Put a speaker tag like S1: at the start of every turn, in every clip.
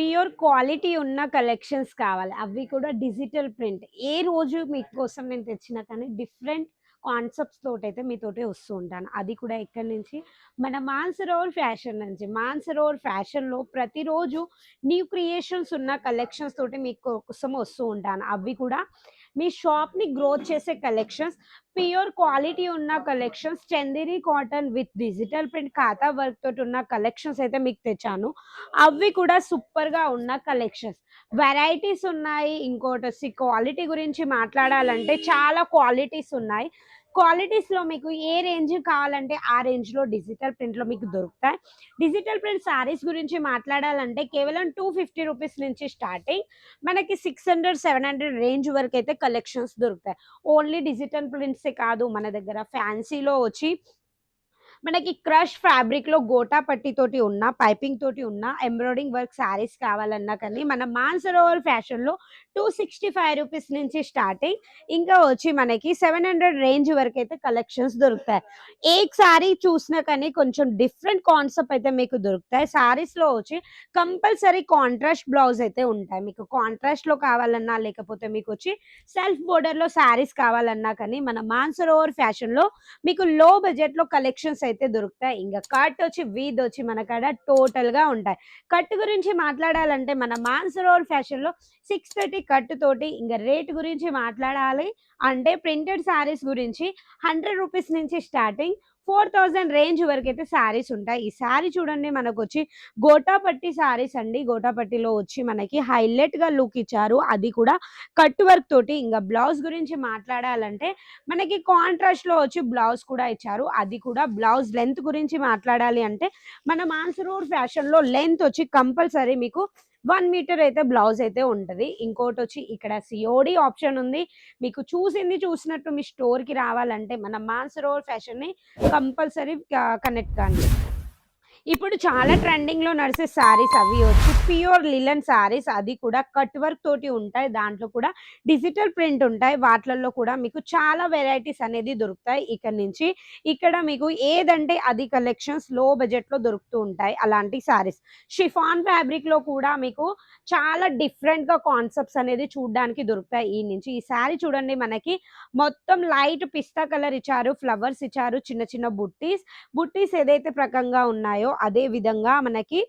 S1: Pure quality ఉన్న collections కావాలి. అవి కూడా డిజిటల్ ప్రింట్. ఏ రోజు మీకోసం నేను తెచ్చినా కానీ డిఫరెంట్ కాన్సెప్ట్స్ తోటైతే అయితే మీతోటి వస్తూ ఉంటాను. అది కూడా ఎక్కడి నుంచి? మన మాన్సరోవర్ ఫ్యాషన్ నుంచి. మాన్సరోవర్ ఫ్యాషన్లో ప్రతిరోజు న్యూ క్రియేషన్స్ ఉన్న కలెక్షన్స్ తోటి మీకు కోసం వస్తూ ఉంటాను. అవి కూడా మీ షాప్ని గ్రోత్ చేసే కలెక్షన్స్ ప్యూర్ క్వాలిటీ ఉన్న collections Chanderi cotton with digital print ఖాతా వర్క్ తోటి ఉన్న కలెక్షన్స్ అయితే మీకు తెచ్చాను. అవి కూడా సూపర్గా ఉన్న కలెక్షన్స్ వెరైటీస్ ఉన్నాయి. ఇంకోటి వచ్చి క్వాలిటీ గురించి మాట్లాడాలంటే చాలా క్వాలిటీస్ ఉన్నాయి. క్వాలిటీస్లో మీకు ఏ రేంజ్ కావాలంటే ఆ రేంజ్లో డిజిటల్ ప్రింట్లో మీకు దొరుకుతాయి. డిజిటల్ ప్రింట్ శారీస్ గురించి మాట్లాడాలంటే కేవలం టూ ఫిఫ్టీ రూపీస్ నుంచి స్టార్టింగ్ మనకి six hundred seven hundred range వరకు అయితే కలెక్షన్స్ దొరుకుతాయి. ఓన్లీ డిజిటల్ ప్రింట్సే కాదు మన దగ్గర ఫ్యాన్సీలో వచ్చి మనకి క్రష్ ఫ్యాబ్రిక్లో గోటా పట్టితోటి ఉన్న పైపింగ్ తోటి ఉన్న ఎంబ్రాయిడింగ్ వర్క్ శారీస్ కావాలన్నా కానీ మన మాన్సరోవర్ ఫ్యాషన్లో టూ సిక్స్టీ ఫైవ్ రూపీస్ నుంచి స్టార్టింగ్ ఇంకా వచ్చి మనకి సెవెన్ హండ్రెడ్ రేంజ్ వరకు అయితే కలెక్షన్స్ దొరుకుతాయి. ఏ శారీ చూసినా కానీ కొంచెం డిఫరెంట్ కాన్సెప్ట్ అయితే మీకు దొరుకుతాయి. శారీస్లో వచ్చి కంపల్సరీ కాంట్రాస్ట్ బ్లౌజ్ అయితే ఉంటాయి. మీకు కాంట్రాస్ట్లో కావాలన్నా లేకపోతే మీకు వచ్చి సెల్ఫ్ బోర్డర్లో శారీస్ కావాలన్నా కానీ మన మాన్సరోవర్ ఫ్యాషన్లో మీకు లో బడ్జెట్లో కలెక్షన్స్ అయితే దొరుకుతాయి. ఇంకా కట్ వచ్చి వీద్ వచ్చి మన కాడ టోటల్గా ఉంటాయి. కట్ గురించి మాట్లాడాలంటే మన మాన్సరోవర్ ఫ్యాషన్లో సిక్స్ థర్టీ కట్ తోటి ఇంకా రేట్ గురించి మాట్లాడాలి. అంటే ప్రింటెడ్ శారీస్ గురించి హండ్రెడ్ రూపీస్ నుంచి స్టార్టింగ్ ఫోర్ థౌజండ్ రేంజ్ వరకు అయితే శారీస్ ఉంటాయి. ఈ శారీ చూడండి మనకు వచ్చి గోటాపట్టి శారీస్ అండి. గోటాపట్టిలో వచ్చి మనకి హైలైట్గా లుక్ ఇచ్చారు. అది కూడా కట్ వర్క్ తోటి. ఇంకా బ్లౌజ్ గురించి మాట్లాడాలంటే మనకి కాంట్రాస్ట్లో వచ్చి బ్లౌజ్ కూడా ఇచ్చారు. అది కూడా బ్లౌజ్ లెంత్ గురించి మాట్లాడాలి అంటే మన మాన్సరూర్ ఫ్యాషన్లో లెంత్ వచ్చి కంపల్సరీ మీకు వన్ మీటర్ అయితే బ్లౌజ్ అయితే ఉంటుంది. ఇంకోటి వచ్చి ఇక్కడ సిఓడి ఆప్షన్ ఉంది. మీకు చూసింది చూసినట్టు మీ స్టోర్కి రావాలంటే మన మాన్సరోవర్ ఫ్యాషన్ని కంపల్సరీ కనెక్ట్ కానీ ఇప్పుడు చాలా ట్రెండింగ్లో నడిచే శారీస్ అవి వచ్చి ప్యూర్ లిలన్ శారీస్ అది కూడా కట్ వర్క్ తోటి ఉంటాయి. దాంట్లో కూడా డిజిటల్ ప్రింట్ ఉంటాయి. వాటిలలో కూడా మీకు చాలా వెరైటీస్ అనేది దొరుకుతాయి. ఇక్కడ నుంచి ఇక్కడ మీకు ఏదంటే అది కలెక్షన్స్లో బడ్జెట్లో దొరుకుతూ ఉంటాయి అలాంటి శారీస్ షిఫాన్ ఫ్యాబ్రిక్లో కూడా మీకు చాలా డిఫరెంట్గా కాన్సెప్ట్స్ అనేది చూడడానికి దొరుకుతాయి ఈ నుంచి. ఈ శారీ చూడండి మనకి మొత్తం లైట్ పిస్తా కలర్ ఇచ్చారు ఫ్లవర్స్ ఇచ్చారు చిన్న చిన్న బుట్టీస్. బుట్టీస్ ఏదైతే ప్రకంగా ఉన్నాయో అదే విధంగా మనకి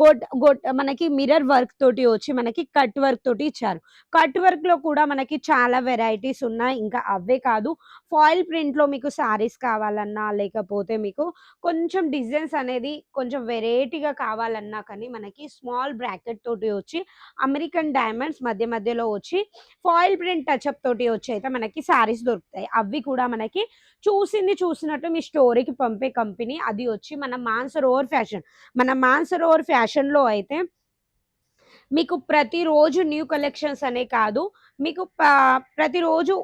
S1: గోట్ గోట్ మనకి మిర్రర్ వర్క్ తోటి వచ్చి మనకి కట్ వర్క్ తోటి ఇచ్చారు. కట్ వర్క్లో కూడా మనకి చాలా వెరైటీస్ ఉన్నాయి. ఇంకా అవే కాదు ఫాయిల్ ప్రింట్లో మీకు సారీస్ కావాలన్నా లేకపోతే మీకు కొంచెం డిజైన్స్ అనేది కొంచెం వెరైటీగా కావాలన్నా కానీ మనకి స్మాల్ బ్రాకెట్ తోటి వచ్చి అమెరికన్ డైమండ్స్ మధ్య మధ్యలో వచ్చి ఫాయిల్ ప్రింట్ టచ్అప్ తోటి వచ్చి అయితే మనకి సారీస్ దొరుకుతాయి. అవి కూడా మనకి చూసింది చూసినట్టు మీ స్టోరీకి పంపే కంపెనీ అది వచ్చి మన మాన్సర్ ఓవర్ ఫ్యాషన్. మన మాన్సర్ ఓవర్ ఫ్యాషన్లో అయితే మీకు ప్రతిరోజు న్యూ కలెక్షన్స్ అనే కాదు మీకు ప్రతిరోజు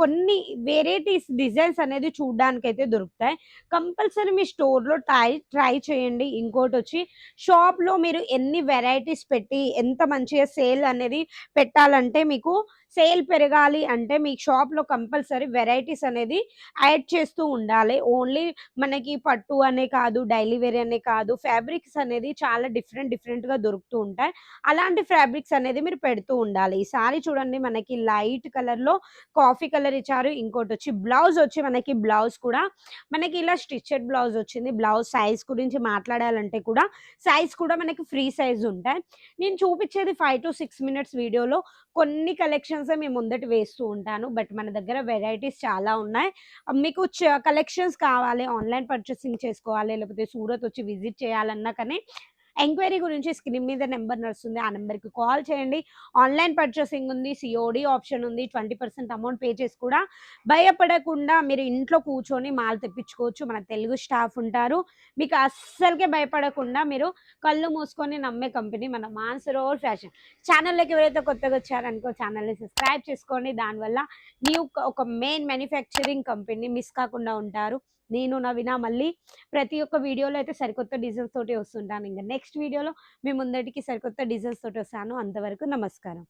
S1: కొన్ని వెరైటీస్ డిజైన్స్ అనేది చూడడానికి అయితే దొరుకుతాయి. కంపల్సరీ మీ స్టోర్లో ట్రై ట్రై చేయండి. ఇంకోటి వచ్చి షాప్లో మీరు ఎన్ని వెరైటీస్ పెట్టి ఎంత మంచిగా సేల్ అనేది పెట్టాలంటే మీకు సేల్ పెరగాలి అంటే మీ షాప్లో కంపల్సరీ వెరైటీస్ అనేది యాడ్ చేస్తూ ఉండాలి. ఓన్లీ మనకి పట్టు అనే కాదు డైలీ వేర్ అనే కాదు ఫ్యాబ్రిక్స్ అనేది చాలా డిఫరెంట్ డిఫరెంట్గా దొరుకుతూ ఉంటాయి. అలాంటి ఫ్యాబ్రిక్స్ అనేది మీరు పెడుతూ ఉండాలి. ఈసారి చూడండి మనకి లైట్ కలర్లో కాఫీ కలర్ ఇచ్చారు. ఇంకోటి వచ్చి బ్లౌజ్ వచ్చి మనకి బ్లౌజ్ కూడా మనకి ఇలా స్టిచ్చెడ్ బ్లౌజ్ వచ్చింది. బ్లౌజ్ సైజ్ గురించి మాట్లాడాలంటే కూడా సైజ్ కూడా మనకి ఫ్రీ సైజ్ ఉంటాయి. నేను చూపించేది ఫైవ్ టు సిక్స్ మినిట్స్ వీడియోలో. కొన్ని కలెక్షన్స్ మేము ముందట వేస్తూ ఉంటాను. బట్ మన దగ్గర వెరైటీస్ చాలా ఉన్నాయి. మీకు కలెక్షన్స్ కావాలి ఆన్లైన్ పర్చేసింగ్ చేసుకోవాలి లేకపోతే సూరత్ వచ్చి విజిట్ చేయాలన్నా కానీ ఎంక్వైరీ గురించి స్క్రీన్ మీద నెంబర్ నడుస్తుంది. ఆ నెంబర్కి కాల్ చేయండి. ఆన్లైన్ పర్చేసింగ్ ఉంది సిఓడి ఆప్షన్ ఉంది ట్వంటీ పర్సెంట్ అమౌంట్ పే చేసి కూడా భయపడకుండా మీరు ఇంట్లో కూర్చొని మాల్ తెప్పించుకోవచ్చు. మన తెలుగు స్టాఫ్ ఉంటారు. మీకు అస్సలకే భయపడకుండా మీరు కళ్ళు మూసుకొని నమ్మే కంపెనీ మన మాన్సరోవర్ ఫ్యాషన్. ఛానల్లోకి ఎవరైతే కొత్తగా వచ్చారనుకో ఛానల్ని సబ్స్క్రైబ్ చేసుకోండి. దానివల్ల మీ ఒక మెయిన్ మ్యానుఫ్యాక్చరింగ్ కంపెనీ మిస్ కాకుండా ఉంటారు. నేను నవీన మళ్ళీ ప్రతి ఒక్క వీడియోలో అయితే సరికొత్త డిజైన్స్ తోటి వస్తుంటాను. ఇంకా నెక్స్ట్ వీడియోలో మీ ముందటికి సరికొత్త డిజైన్స్ తోటి వస్తాను. అంతవరకు నమస్కారం.